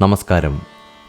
നമസ്കാരം.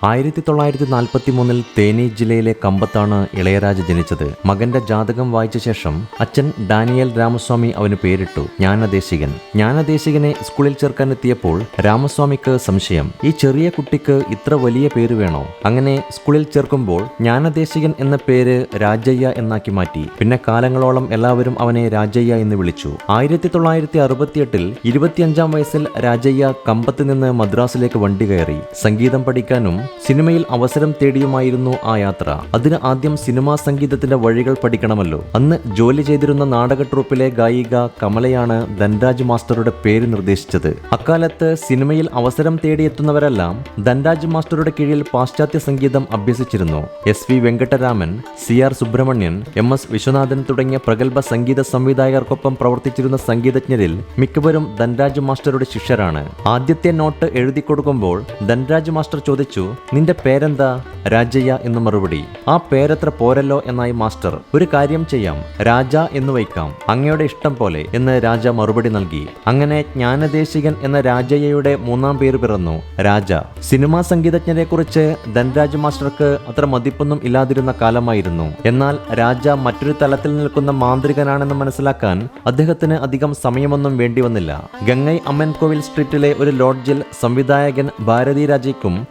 ആയിരത്തി തൊള്ളായിരത്തി നാൽപ്പത്തി മൂന്നിൽ തേനി ജില്ലയിലെ കമ്പത്താണ് ഇളയരാജ ജനിച്ചത്. മകന്റെ ജാതകം വായിച്ച ശേഷം അച്ഛൻ ഡാനിയൽ രാമസ്വാമി അവന് പേരിട്ടു ജ്ഞാനദേശികൻ. ജ്ഞാനദേശികനെ സ്കൂളിൽ ചേർക്കാൻ എത്തിയപ്പോൾ രാമസ്വാമിക്ക് സംശയം ഈ ചെറിയ കുട്ടിക്ക് ഇത്ര വലിയ പേര് വേണോ? അങ്ങനെ സ്കൂളിൽ ചേർക്കുമ്പോൾ ജ്ഞാനദേശികൻ എന്ന പേര് രാജയ്യ എന്നാക്കി മാറ്റി. പിന്നെ കാലങ്ങളോളം എല്ലാവരും അവനെ രാജയ്യ എന്ന് വിളിച്ചു. ആയിരത്തി തൊള്ളായിരത്തി അറുപത്തിയെട്ടിൽ ഇരുപത്തിയഞ്ചാം വയസ്സിൽ രാജയ്യ കമ്പത്ത് നിന്ന് മദ്രാസിലേക്ക് വണ്ടി കയറി. സംഗീതം പഠിക്കാനും സിനിമയിൽ അവസരം തേടിയുമായിരുന്നു ആ യാത്ര. അതിന് ആദ്യം സിനിമാ സംഗീതത്തിന്റെ വഴികൾ പഠിക്കണമല്ലോ. അന്ന് ജോലി ചെയ്തിരുന്ന നാടക ട്രൂപ്പിലെ ഗായിക കമലയാണ് ധൻരാജ് മാസ്റ്ററുടെ പേര് നിർദ്ദേശിച്ചത്. അക്കാലത്ത് സിനിമയിൽ അവസരം തേടിയെത്തുന്നവരെല്ലാം ധൻരാജ് മാസ്റ്ററുടെ കീഴിൽ പാശ്ചാത്യ സംഗീതം അഭ്യസിച്ചിരുന്നു. S V Venkataraman C R Subramanian M S Viswanathan തുടങ്ങിയ പ്രഗത്ഭ സംഗീത സംവിധായകർക്കൊപ്പം പ്രവർത്തിച്ചിരുന്ന സംഗീതജ്ഞരിൽ മിക്കവരും ധൻരാജ് മാസ്റ്ററുടെ ശിഷ്യരാണ്. ആദ്യത്തെ നോട്ട് എഴുതി കൊടുക്കുമ്പോൾ ധൻരാജ് മാസ്റ്റർ ചോദിച്ചു നിന്റെ പേരെന്താ? രാജയ്യ എന്ന് മറുപടി. ആ പേരത്ര പോരല്ലോ എന്നായി മാസ്റ്റർ. ഒരു കാര്യം ചെയ്യാം. രാജ എന്ന് വയ്ക്കാം. അങ്ങയുടെ ഇഷ്ടം പോലെ എന്ന് രാജ മറുപടി നൽകി. അങ്ങനെ ജ്ഞാനദേശികൻ എന്ന രാജയ്യയുടെ മൂന്നാം പേര് പിറന്നു. രാജ. സിനിമാ സംഗീതജ്ഞരെ കുറിച്ച് ധൻരാജ് മാസ്റ്റർക്ക് അത്ര മതിപ്പൊന്നും ഇല്ലാതിരുന്ന കാലമായിരുന്നു. എന്നാൽ രാജ മറ്റൊരു തലത്തിൽ നിൽക്കുന്ന മാന്ത്രികനാണെന്ന് മനസ്സിലാക്കാൻ അദ്ദേഹത്തിന് അധികം സമയമൊന്നും വേണ്ടി വന്നില്ല. ഗംഗൈ അമ്മൻകോവിൽ സ്ട്രീറ്റിലെ ഒരു ലോഡ്ജിൽ സംവിധായകൻ ഭാരതി രാജയ്ക്കും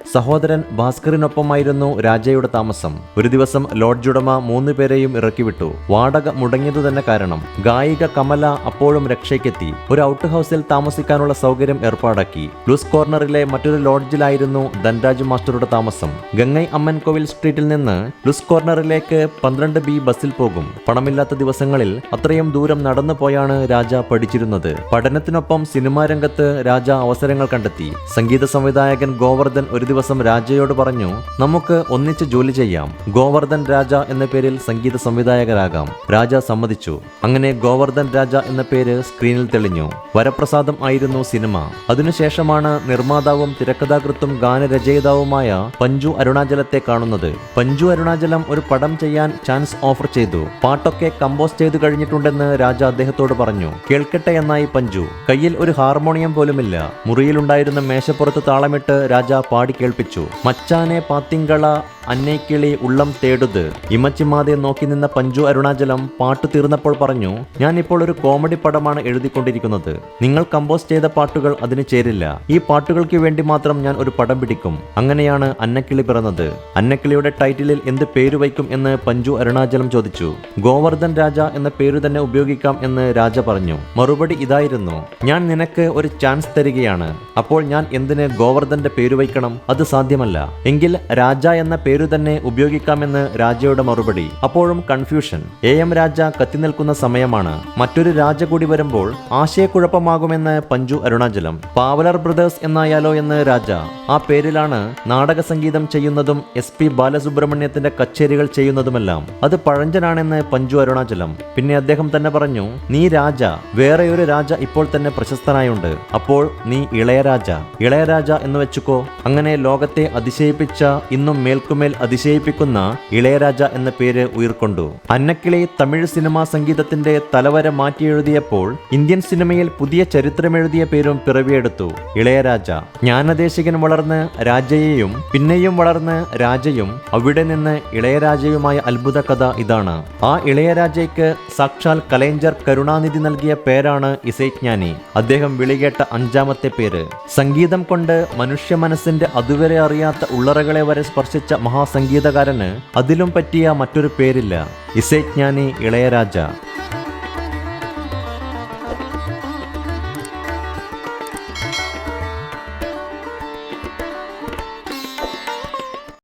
ഭാസ്കറിനൊപ്പമായിരുന്നു രാജയുടെ താമസം. ഒരു ദിവസം ലോഡ്ജ് ഉടമ മൂന്ന് പേരെയും ഇറക്കിവിട്ടു. വാടക മുടങ്ങിയതു തന്നെ കാരണം. ഗായിക കമല അപ്പോഴും രക്ഷയ്ക്കെത്തി. ഒരു ഔട്ട് ഹൗസിൽ താമസിക്കാനുള്ള സൗകര്യം ഏർപ്പാടാക്കി. ലൂസ് കോർണറിലെ മറ്റൊരു ലോഡ്ജിലായിരുന്നു ധൻരാജ് മാസ്റ്ററുടെ താമസം. ഗംഗൈ അമ്മൻ കോവിൽ സ്ട്രീറ്റിൽ നിന്ന് ലൂസ് കോർണറിലേക്ക് പന്ത്രണ്ട് ബി ബസ്സിൽ പോകും. പണമില്ലാത്ത ദിവസങ്ങളിൽ അത്രയും ദൂരം നടന്നു പോയാണ് രാജ പഠിച്ചിരുന്നത്. പഠനത്തിനൊപ്പം സിനിമാ രംഗത്ത് രാജ അവസരങ്ങൾ കണ്ടെത്തി. സംഗീത സംവിധായകൻ ഗോവർദ്ധൻ ഒരു ദിവസം രാജയോട് പറഞ്ഞു നമുക്ക് ഒന്നിച്ച് ജോലി ചെയ്യാം. ഗോവർദ്ധൻ രാജ എന്ന പേരിൽ സംഗീത സംവിധായകരാകാം. രാജ സമ്മതിച്ചു. അങ്ങനെ ഗോവർദ്ധൻ രാജ എന്ന പേര് സ്ക്രീനിൽ തെളിഞ്ഞു. വരപ്രസാദം ആയിരുന്നു സിനിമ. അതിനുശേഷമാണ് നിർമ്മാതാവും തിരക്കഥാകൃത്തും ഗാനരചയിതാവുമായ പഞ്ചു അരുണാചലത്തെ കാണുന്നത്. പഞ്ചു അരുണാചലം ഒരു പടം ചെയ്യാൻ ചാൻസ് ഓഫർ ചെയ്തു. പാട്ടൊക്കെ കമ്പോസ് ചെയ്തു കഴിഞ്ഞിട്ടുണ്ടെന്ന് രാജ അദ്ദേഹത്തോട് പറഞ്ഞു. കേൾക്കട്ടെ എന്നായി പഞ്ചു. കയ്യിൽ ഒരു ഹാർമോണിയം പോലുമില്ല. മുറിയിലുണ്ടായിരുന്ന മേശപ്പുറത്ത് താളമിട്ട് രാജ പാടി കേൾപ്പിച്ചു. மச்சானே பார்த்தீங்களா? അന്നേക്കിളി ഉള്ളം തേടുത്. ഇമച്ചിമാതെ നോക്കി നിന്ന പഞ്ചു അരുണാചലം പാട്ട് തീർന്നപ്പോൾ പറഞ്ഞു ഞാൻ ഇപ്പോൾ ഒരു കോമഡി പടമാണ് എഴുതിക്കൊണ്ടിരിക്കുന്നത്. നിങ്ങൾ കമ്പോസ് ചെയ്ത പാട്ടുകൾ അതിന് ചേരില്ല. ഈ പാട്ടുകൾക്ക് വേണ്ടി മാത്രം ഞാൻ ഒരു പടം പിടിക്കും. അങ്ങനെയാണ് അന്നക്കിളി പിറന്നത്. അന്നക്കിളിയുടെ ടൈറ്റിലിൽ എന്ത് പേര് വയ്ക്കും എന്ന് പഞ്ചു അരുണാചലം ചോദിച്ചു. ഗോവർദ്ധൻ രാജ എന്ന പേര് തന്നെ ഉപയോഗിക്കാം എന്ന് രാജ പറഞ്ഞു. മറുപടി ഇതായിരുന്നു ഞാൻ നിനക്ക് ഒരു ചാൻസ് തരികയാണ്. അപ്പോൾ ഞാൻ എന്തിന് ഗോവർദ്ധന്റെ പേര് വയ്ക്കണം? അത് സാധ്യമല്ല. എങ്കിൽ രാജ എന്ന പേരു തന്നെ ഉപയോഗിക്കാമെന്ന് രാജയുടെ മറുപടി. അപ്പോഴും കൺഫ്യൂഷൻ. എ എം രാജ കത്തിനിൽക്കുന്ന സമയമാണ്. മറ്റൊരു രാജ കൂടി വരുമ്പോൾ ആശയക്കുഴപ്പമാകുമെന്ന് പഞ്ചു അരുണാചലം. പാവലർ ബ്രദേഴ്സ് എന്നായാലോ എന്ന് രാജ. ആ പേരിലാണ് നാടക സംഗീതം ചെയ്യുന്നതും എസ് പി ബാലസുബ്രഹ്മണ്യത്തിന്റെ കച്ചേരികൾ ചെയ്യുന്നതുമെല്ലാം. അത് പഴഞ്ചനാണെന്ന് പഞ്ചു അരുണാചലം. പിന്നെ അദ്ദേഹം തന്നെ പറഞ്ഞു നീ രാജ. വേറെ ഒരു രാജ ഇപ്പോൾ തന്നെ പ്രശസ്തനായുണ്ട്. അപ്പോൾ നീ ഇളയരാജ. ഇളയരാജ എന്ന് വെച്ചുക്കോ. അങ്ങനെ ലോകത്തെ അതിശയിപ്പിച്ച ഇന്നും മേൽക്കുമേൽ അതിശയിപ്പിക്കുന്ന ഇളയരാജ എന്ന പേര് ഉയർക്കൊണ്ടു. അന്നക്കിളി തമിഴ് സിനിമാ സംഗീതത്തിന്റെ തലവര മാറ്റിയെഴുതിയപ്പോൾ ഇന്ത്യൻ സിനിമയിൽ പുതിയ ചരിത്രമെഴുതിയ പേരും പിറവിയെടുത്തു. ഇളയരാജ. ജ്ഞാനദേശികൻ വളർന്ന് രാജയെയും പിന്നെയും വളർന്ന് രാജയും അവിടെ നിന്ന് ഇളയരാജയുമായ അത്ഭുത കഥ ഇതാണ്. ആ ഇളയരാജയ്ക്ക് സാക്ഷാൽ കലേഞ്ചർ കരുണാനിധി നൽകിയ പേരാണ് ഇസൈജ്ഞാനി അദ്ദേഹം വിളികേട്ട അഞ്ചാമത്തെ പേര്. സംഗീതം കൊണ്ട് മനുഷ്യ മനസ്സിന്റെ അതുവരെ അറിയാത്ത ഉള്ളറകളെ വരെ സ്പർശിച്ച മഹാസംഗീതകാരന് അതിലും പറ്റിയ മറ്റൊരു പേരില്ല. ഇസൈജ്ഞാനി ഇളയരാജ.